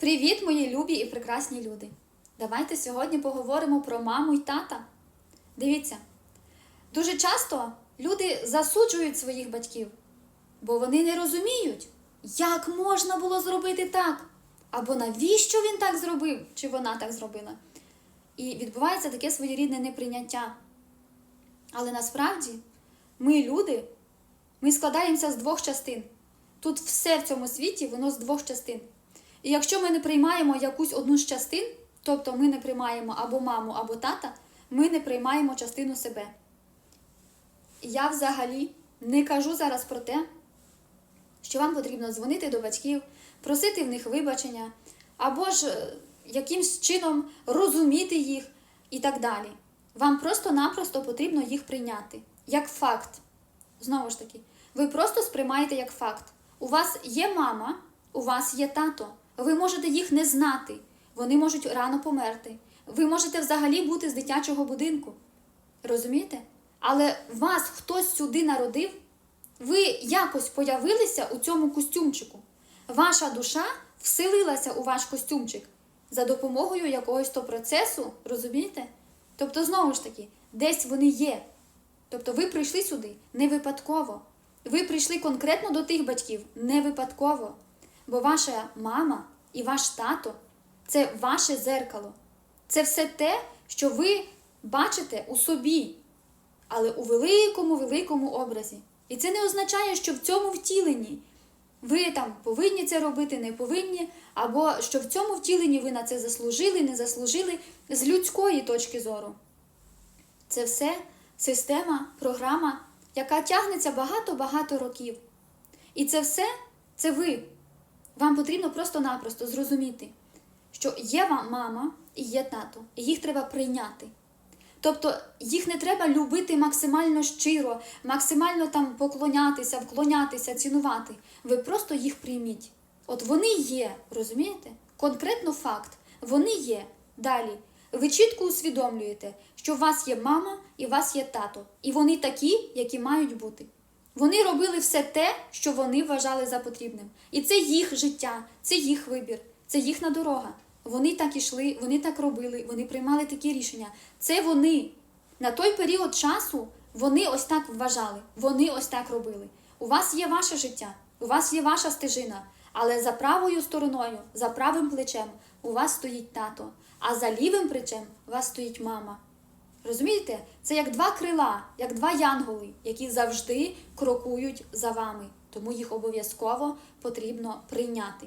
Привіт, мої любі і прекрасні люди! Давайте сьогодні поговоримо про маму й тата. Дивіться, дуже часто люди засуджують своїх батьків, бо вони не розуміють, як можна було зробити так, або навіщо він так зробив, чи вона так зробила. І відбувається таке своєрідне неприйняття. Але насправді ми, люди, ми складаємося з двох частин. Тут все в цьому світі, воно з двох частин. І якщо ми не приймаємо якусь одну з частин, тобто ми не приймаємо або маму, або тата, ми не приймаємо частину себе. Я взагалі не кажу зараз про те, що вам потрібно дзвонити до батьків, просити в них вибачення, або ж е, якимсь чином розуміти їх і так далі. Вам просто-напросто потрібно їх прийняти як факт. Знову ж таки, ви просто сприймаєте як факт. У вас є мама, у вас є тато. Ви можете їх не знати, вони можуть рано померти. Ви можете взагалі бути з дитячого будинку. Розумієте? Але вас хтось сюди народив, ви якось появилися у цьому костюмчику. Ваша душа вселилася у ваш костюмчик за допомогою якогось то процесу, розумієте? Тобто, знову ж таки, десь вони є. Тобто ви прийшли сюди не випадково. Ви прийшли конкретно до тих батьків не випадково. Бо ваша мама і ваш тато це ваше зеркало. Це все те, що ви бачите у собі, але у великому, великому образі. І це не означає, що в цьому втіленні ви там повинні це робити, не повинні, або що в цьому втіленні ви на це заслужили, не заслужили з людської точки зору. Це все система, програма, яка тягнеться багато-багато років. І це все це ви. Вам потрібно просто-напросто зрозуміти, що є вам мама і є тато, і їх треба прийняти. Тобто їх не треба любити максимально щиро, максимально там поклонятися, вклонятися, цінувати. Ви просто їх прийміть. От вони є, розумієте? Конкретно факт. Вони є. Далі. Ви чітко усвідомлюєте, що у вас є мама і у вас є тато. І вони такі, які мають бути. Вони робили все те, що вони вважали за потрібним. І це їх життя, це їх вибір, це їхня дорога. Вони так ішли, вони так робили, вони приймали такі рішення. Це вони. На той період часу вони ось так вважали, вони ось так робили. У вас є ваше життя, у вас є ваша стежина, але за правою стороною, за правим плечем у вас стоїть тато, а за лівим плечем у вас стоїть мама. Розумієте? Це як два крила, як два янголи, які завжди крокують за вами. Тому їх обов'язково потрібно прийняти.